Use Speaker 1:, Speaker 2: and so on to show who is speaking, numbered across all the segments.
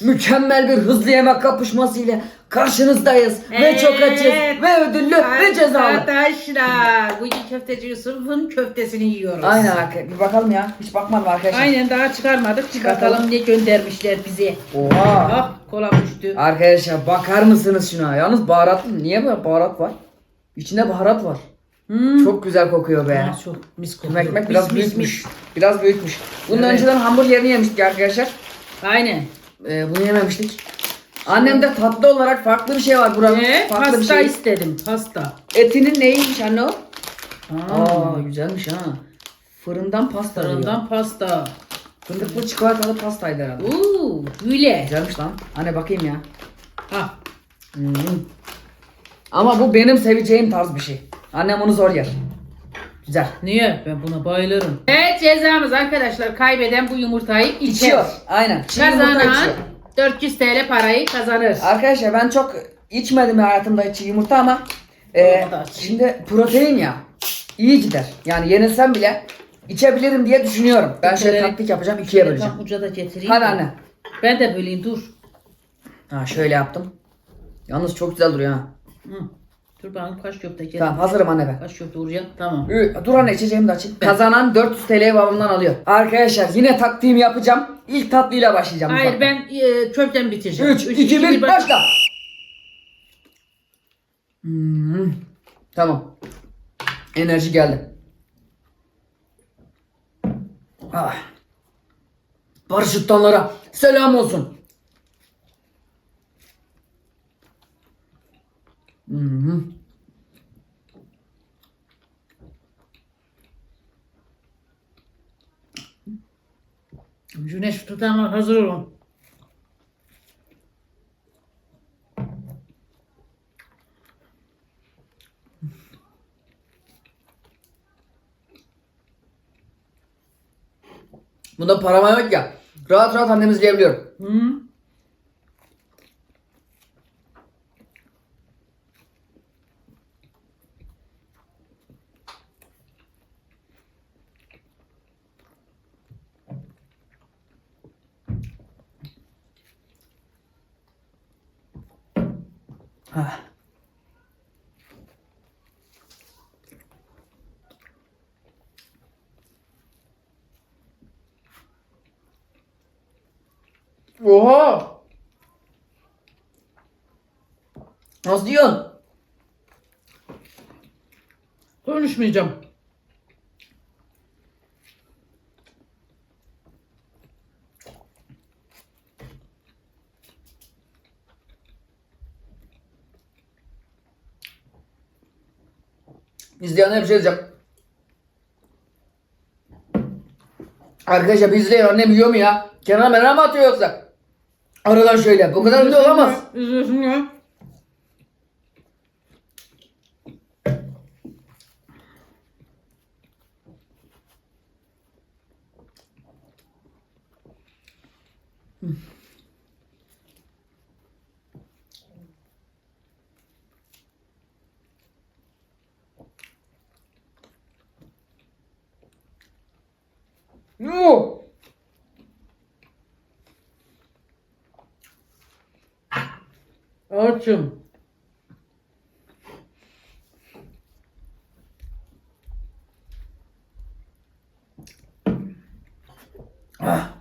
Speaker 1: Mükemmel bir hızlı yemek kapışması ile karşınızdayız. Ve çok açız. Ve ödüllü ve cezalı.
Speaker 2: Arkadaşlar bugün köfteci Yusuf'un köftesini yiyoruz.
Speaker 1: Aynen arkadaşlar. Bir bakalım ya. Hiç bakmadım arkadaşlar.
Speaker 2: Aynen daha çıkarmadık.
Speaker 1: Çıkartalım.
Speaker 2: ne göndermişler bize.
Speaker 1: Oha.
Speaker 2: Ah kola düştü.
Speaker 1: Arkadaşlar bakar mısınız şuna? Yalnız baharatlı. Niye böyle baharat var? İçinde baharat var.
Speaker 2: Hmm.
Speaker 1: Çok güzel kokuyor be.
Speaker 2: Ah, çok mis kokuyor.
Speaker 1: ekmek biraz
Speaker 2: Mis, mis,
Speaker 1: büyükmüş. Biraz büyükmüş. Bunun
Speaker 2: Evet.
Speaker 1: önceden hamburgerini yemiştik arkadaşlar.
Speaker 2: mis. Aynen.
Speaker 1: Ee, bunu yememiştik. Annemde tatlı olarak farklı bir şey var buranın.
Speaker 2: Ee,
Speaker 1: farklı bir
Speaker 2: pasta
Speaker 1: şey.
Speaker 2: istedim. Pasta.
Speaker 1: Etinin neymiş anne o?
Speaker 2: Aa,
Speaker 1: Aa güzelmiş ha. Fırından pasta diyor.
Speaker 2: Fırından pasta.
Speaker 1: Fındıklı çikolatalı pastaydı herhalde.
Speaker 2: Uuu böyle.
Speaker 1: Güzelmiş lan. Anne bakayım ya.
Speaker 2: Ha.
Speaker 1: Hmm. Ama bu benim seveceğim tarz bir şey. Annem onu zor yer. Güzel.
Speaker 2: Niye? Ben buna bayılırım. Evet cezamız arkadaşlar. Kaybeden bu yumurtayı içer.
Speaker 1: İçiyor. Aynen. Çiğ yumurta
Speaker 2: Kazanan
Speaker 1: içiyor.
Speaker 2: 400 TL parayı kazanır.
Speaker 1: Arkadaşlar ben çok içmedim hayatımda çiğ yumurta ama e, şimdi protein ya iyi gider. Yani yenilsem bile içebilirim diye düşünüyorum. Ben şöyle
Speaker 2: Şöyle-
Speaker 1: taktik yapacağım ikiye
Speaker 2: Şöyle
Speaker 1: böleceğim.
Speaker 2: Uca da getireyim.
Speaker 1: Hadi anne.
Speaker 2: Ben de böleyim dur.
Speaker 1: Ha şöyle yaptım. Yalnız çok güzel duruyor ha.
Speaker 2: Hı. Dur bakalım kaç köfte getir.
Speaker 1: Tamam hazırım anne ben.
Speaker 2: Kaç köfte vuracağım? Tamam.
Speaker 1: Ü, Dur anne içeceğimi de açayım. Kazanan 400 TL'yi babamdan alıyor. Arkadaşlar yine taktiğimi yapacağım. İlk tatlıyla başlayacağım.
Speaker 2: Hayır ben e, köftemi bitireceğim.
Speaker 1: 3, 2, 1 başla. Hmm. Tamam. Enerji geldi. Ah. Paraşüttanlara selam olsun. Hmm.
Speaker 2: Güneş tutanlar hazır olun.
Speaker 1: Bunda parama yok ya. Rahat rahat annemi izleyebiliyorum.
Speaker 2: Hı?
Speaker 1: Ah. Oha! Nasıl diyorsun?
Speaker 2: Konuşmayacağım.
Speaker 1: İzleyenlere bir şey diyeceğim. Arkadaşlar bir izleyin annem yiyor mu ya? Kenara menara mı atıyor yoksa? Aradan şöyle. Bu kadar video olamaz.
Speaker 2: Üzülsün ya.
Speaker 1: Yuh!
Speaker 2: Açım.
Speaker 1: Ah.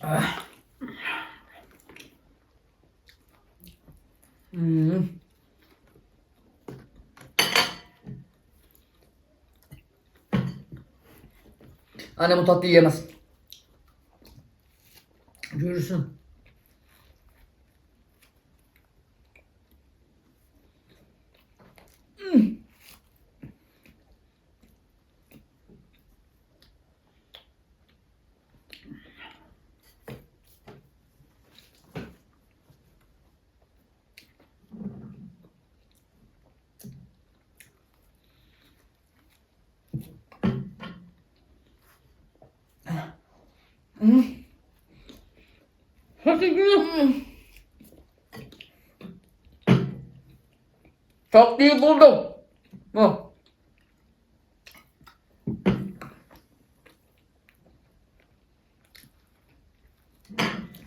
Speaker 1: Ah. Hmm. Anne bu tatlıyı yemez.
Speaker 2: Görürsün. Gülüm.
Speaker 1: Tatlıyı buldum. Bu.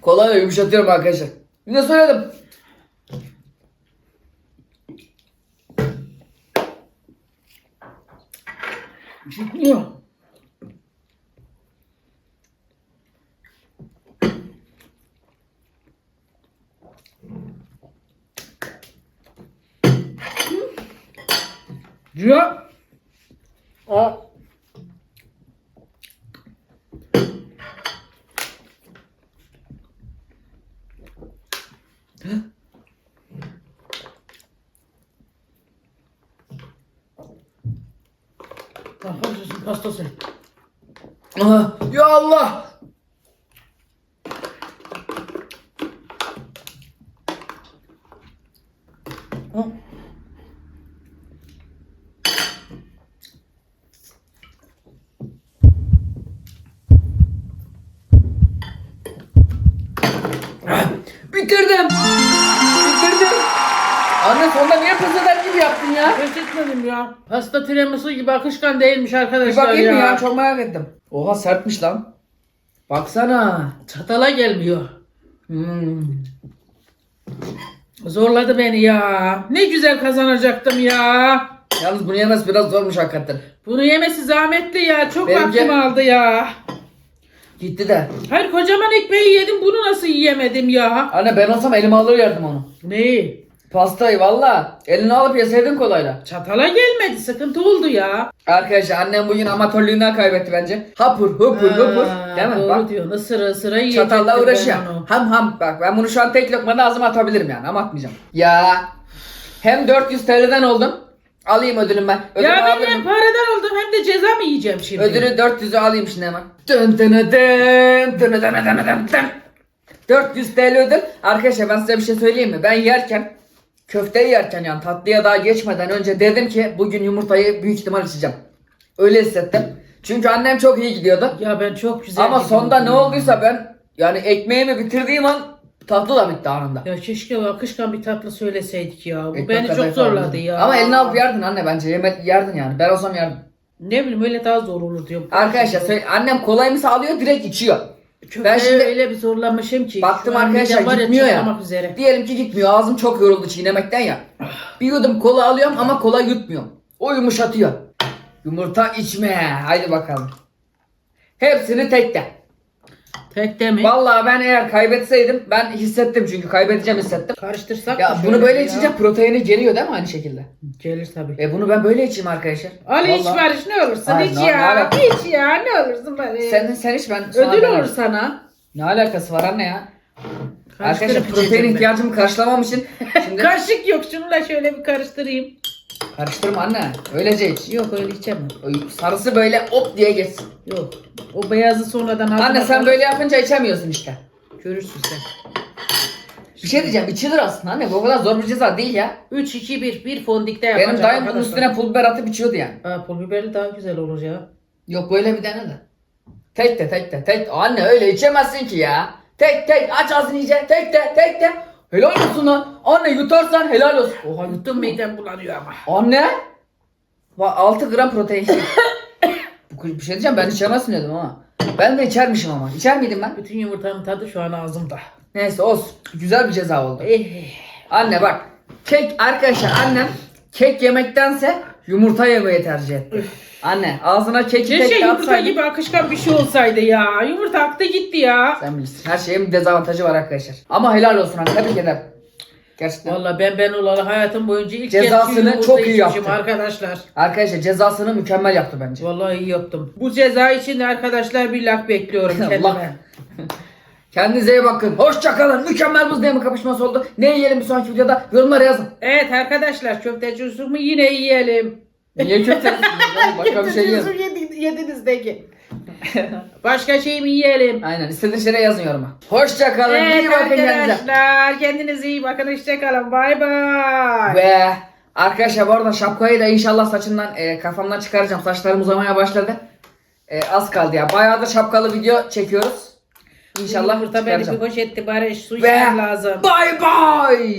Speaker 1: Kolayla yumuşatıyorum arkadaşlar. Yine söyledim.
Speaker 2: diyor. O Hastası.
Speaker 1: Aha, ya Allah! Anne sonunda niye eder gibi yaptın ya?
Speaker 2: Pes etmedim ya. Pasta tiramisu gibi akışkan değilmiş
Speaker 1: Bir
Speaker 2: arkadaşlar
Speaker 1: bakayım
Speaker 2: ya.
Speaker 1: mı ya? Çok merak ettim. Oha sertmiş lan. Baksana.
Speaker 2: Çatala gelmiyor.
Speaker 1: Hmm.
Speaker 2: Zorladı beni ya. Ne güzel kazanacaktım ya.
Speaker 1: Yalnız bunu yemesi biraz zormuş hakikaten.
Speaker 2: Bunu yemesi zahmetli ya. Çok
Speaker 1: Benimki-
Speaker 2: vaktimi aldı ya.
Speaker 1: Gitti de.
Speaker 2: Hayır kocaman ekmeği yedim. Bunu nasıl yiyemedim ya?
Speaker 1: Anne ben olsam elime alır yerdim onu.
Speaker 2: Neyi?
Speaker 1: Pastayı valla. Eline alıp yeseydin kolayla.
Speaker 2: Çatala gelmedi. Sıkıntı oldu ya.
Speaker 1: Arkadaşlar annem bugün amatörlüğünden kaybetti bence. Hapur hupur hupur.
Speaker 2: Ha,
Speaker 1: Değil mi?
Speaker 2: Doğru
Speaker 1: Bak
Speaker 2: diyor. Isıra ısıra yiyecektim
Speaker 1: çatalla
Speaker 2: ben
Speaker 1: uğraşıyor.
Speaker 2: onu.
Speaker 1: Ham ham. Bak ben bunu şu an tek lokmada ağzıma atabilirim yani ama atmayacağım. Ya. Hem 400 TL'den oldum. Alayım ödülümü ben. Ödülümü
Speaker 2: Ya ben hem paradan oldum hem de ceza mı yiyeceğim şimdi?
Speaker 1: Ödülü 400'ü alayım şimdi hemen. Dın dın dın dın dın dın dın dın dın. 400 TL ödül. Arkadaşlar ben size bir şey söyleyeyim mi? Ben yerken köfteyi yerken yani tatlıya daha geçmeden önce dedim ki bugün yumurtayı büyük ihtimal içeceğim. Öyle hissettim. Çünkü annem çok iyi gidiyordu.
Speaker 2: Ya ben çok güzel
Speaker 1: Ama
Speaker 2: gidiyorum.
Speaker 1: sonda ne olduysa ben yani ekmeğimi bitirdiğim an tatlı da bitti anında.
Speaker 2: Ya keşke akışkan bir tatlı söyleseydik ya. Bu
Speaker 1: Ekmek
Speaker 2: beni çok zorladı
Speaker 1: aldım.
Speaker 2: ya.
Speaker 1: Ama eline alıp yerdin anne bence. Yeme, yerdin yani. Ben olsam yerdim.
Speaker 2: Ne bileyim öyle daha zor olur diyorum.
Speaker 1: Arkadaşlar söyle- annem kolayını sağlıyor direkt içiyor.
Speaker 2: Köfteye
Speaker 1: ben şimdi-
Speaker 2: öyle bir zorlanmışım ki.
Speaker 1: Baktım arkadaşlar
Speaker 2: var
Speaker 1: gitmiyor ya.
Speaker 2: üzere.
Speaker 1: Diyelim ki gitmiyor. Ağzım çok yoruldu çiğnemekten ya. Bir yudum kola alıyorum ama kola yutmuyorum. O yumuşatıyor. Yumurta içme. Haydi bakalım. Hepsini tekte.
Speaker 2: Tek de mi?
Speaker 1: Vallahi ben eğer kaybetseydim ben hissettim çünkü kaybedeceğim hissettim.
Speaker 2: Karıştırsak
Speaker 1: Ya
Speaker 2: mı
Speaker 1: bunu
Speaker 2: şöyle
Speaker 1: böyle
Speaker 2: ya?
Speaker 1: içince proteini geliyor değil mi aynı şekilde?
Speaker 2: Gelir tabii.
Speaker 1: E bunu ben böyle içeyim arkadaşlar.
Speaker 2: Ali iç
Speaker 1: Vallahi.
Speaker 2: Barış ne olursun
Speaker 1: Ay,
Speaker 2: iç
Speaker 1: ne- ne
Speaker 2: ya.
Speaker 1: alaka?
Speaker 2: İç ya ne olursun bari.
Speaker 1: Sen, sen iç ben
Speaker 2: Ödül
Speaker 1: ben
Speaker 2: olur sana.
Speaker 1: Ne alakası var anne ya? Arkadaşlar
Speaker 2: Karıştırıp
Speaker 1: protein
Speaker 2: içeceğim ben.
Speaker 1: ihtiyacımı karşılamam için şimdi
Speaker 2: Kaşık yok şununla şöyle bir karıştırayım.
Speaker 1: Karıştırma anne. Öylece iç.
Speaker 2: Yok öyle içemem.
Speaker 1: O Sarısı böyle hop diye geçsin.
Speaker 2: Yok. O beyazı sonradan ağzına
Speaker 1: Anne sen
Speaker 2: koy.
Speaker 1: böyle yapınca içemiyorsun işte.
Speaker 2: Görürsün sen.
Speaker 1: Bir şey diyeceğim içilir aslında anne. Bu kadar zor bir ceza değil ya.
Speaker 2: 3 2 1 bir fondikte yapacağım.
Speaker 1: Benim dayım bunun
Speaker 2: arkadaşlar.
Speaker 1: üstüne pul biber atıp içiyordu yani.
Speaker 2: Aa, pul biberli daha güzel olur ya.
Speaker 1: Yok böyle bir dene de. Tek de tek de tek. Anne öyle içemezsin ki ya. Tek tek aç ağzını iyice. Tek de tek de. Helal olsun lan. Anne yutarsan helal olsun. Oha
Speaker 2: Yuttum
Speaker 1: yuttun mu?
Speaker 2: midem bulanıyor ama.
Speaker 1: Anne. Va- 6 gram protein. Bu bir şey diyeceğim ben içemezsin dedim ama. Ben de içermişim ama. İçer miydim ben?
Speaker 2: Bütün yumurtanın tadı şu an ağzımda.
Speaker 1: Neyse olsun. Güzel bir ceza oldu.
Speaker 2: Eh.
Speaker 1: Anne bak. Kek arkadaşlar annem kek yemektense yumurta yemeyi tercih etti. Anne ağzına keki
Speaker 2: Keşke
Speaker 1: tek
Speaker 2: yumurta
Speaker 1: atsaydın.
Speaker 2: gibi akışkan bir şey olsaydı ya. Yumurta aktı gitti ya.
Speaker 1: Sen bilirsin. Her şeyin bir dezavantajı var arkadaşlar. Ama helal olsun anne. Tebrik ederim. Gerçekten.
Speaker 2: Valla ben ben olalı hayatım boyunca ilk
Speaker 1: Cezasını
Speaker 2: kez yumurta
Speaker 1: çok iyi
Speaker 2: içmişim
Speaker 1: yaptı.
Speaker 2: arkadaşlar.
Speaker 1: Arkadaşlar cezasını mükemmel yaptı bence.
Speaker 2: Vallahi iyi yaptım. Bu ceza için de arkadaşlar bir lak bekliyorum kendime.
Speaker 1: Kendinize iyi bakın. Hoşça kalın. Mükemmel buz diyemi kapışması oldu. Ne yiyelim bir sonraki videoda? Yorumlara yazın.
Speaker 2: Evet arkadaşlar köfteci usulü yine yiyelim.
Speaker 1: Niye köfte? Başka bir şey yiyelim.
Speaker 2: Köfteci usulü yedi- yedinizdeki. Başka şey mi yiyelim?
Speaker 1: Aynen. İstediğiniz şeyleri yazın yoruma. Hoşça kalın.
Speaker 2: Evet
Speaker 1: iyi bakın kendinize.
Speaker 2: arkadaşlar kendinize iyi bakın hoşçakalın bay bay.
Speaker 1: Ve arkadaşlar bu arada şapkayı da inşallah saçımdan e, kafamdan çıkaracağım. Saçlarım uzamaya başladı. E, az kaldı ya. Bayağı da şapkalı video çekiyoruz. İnşallah
Speaker 2: Yumurta beni bir
Speaker 1: çıkaracağım.
Speaker 2: poşetti bari su
Speaker 1: Ve
Speaker 2: içmem lazım.
Speaker 1: bay bay.